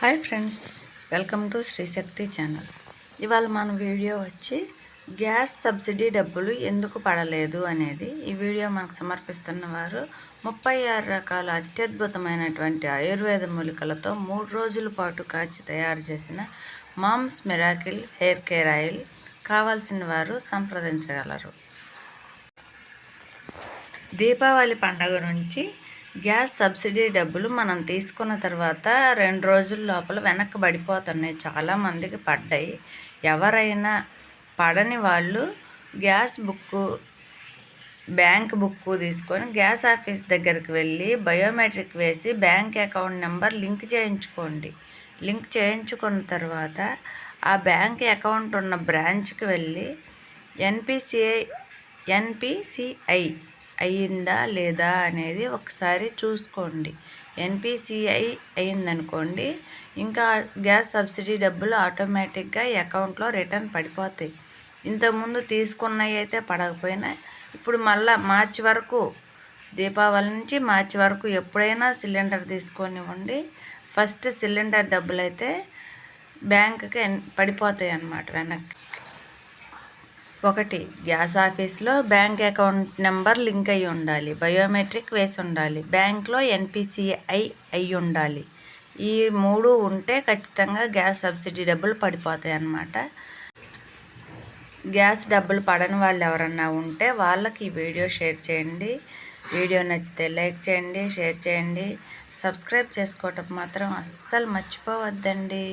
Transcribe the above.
Hi friends welcome to Srishakti channel. ఇవాళ మన video వచ్చి గ్యాస్ సబ్సిడీ డబ్బులు ఎందుకు పడలేదు అనేది. ఈ వీడియో మనకు సమర్పిస్తున్న వారు ముప్పై ఆరు రకాల అత్యద్భుతమైనటువంటి ఆయుర్వేద మూలికలతో మూడు రోజుల పాటు కాచి తయారు చేసిన mom's miracle hair care oil కావాల్సిన వారు సంప్రదించగలరు. దీపావళి పండగ నుంచి గ్యాస్ సబ్సిడీ డబ్బులు మనం తీసుకున్న తర్వాత రెండు రోజుల లోపల వెనక్కి పడిపోతున్నాయి. చాలామందికి పడ్డాయి. ఎవరైనా పడని వాళ్ళు గ్యాస్ బుక్కు బ్యాంక్ బుక్కు తీసుకొని గ్యాస్ ఆఫీస్ దగ్గరికి వెళ్ళి బయోమెట్రిక్ వేసి బ్యాంక్ అకౌంట్ నెంబర్ లింక్ చేయించుకోండి. లింక్ చేయించుకున్న తర్వాత ఆ బ్యాంక్ అకౌంట్ ఉన్న బ్రాంచ్కి వెళ్ళి ఎన్పిసిఐ ఎన్పిసిఐ అయ్యిందా లేదా అనేది ఒకసారి చూసుకోండి. ఎన్పిసిఐ అయిందనుకోండి ఇంకా గ్యాస్ సబ్సిడీ డబ్బులు ఆటోమేటిక్గా అకౌంట్లో రిటర్న్ పడిపోతాయి. ఇంతకుముందు తీసుకున్నవి అయితే పడకపోయినా ఇప్పుడు మళ్ళా మార్చి వరకు దీపావళి నుంచి మార్చి వరకు ఎప్పుడైనా సిలిండర్ తీసుకొనివ్వండి. ఫస్ట్ సిలిండర్ డబ్బులు అయితే బ్యాంకుకి పడిపోతాయి అన్నమాట వెనక్కి. ఒకటి గ్యాస్ ఆఫీస్లో బ్యాంక్ అకౌంట్ నెంబర్ లింక్ అయి ఉండాలి బయోమెట్రిక్ వేసి ఉండాలి బ్యాంక్లో ఎన్పిసిఐ అయి ఉండాలి. ఈ మూడు ఉంటే ఖచ్చితంగా గ్యాస్ సబ్సిడీ డబ్బులు పడిపోతాయి అన్నమాట. గ్యాస్ డబ్బులు పడని వాళ్ళు ఎవరన్నా ఉంటే వాళ్ళకి ఈ వీడియో షేర్ చేయండి. వీడియో నచ్చితే లైక్ చేయండి షేర్ చేయండి. సబ్స్క్రైబ్ చేసుకోవటం మాత్రం అస్సలు మర్చిపోవద్దండి.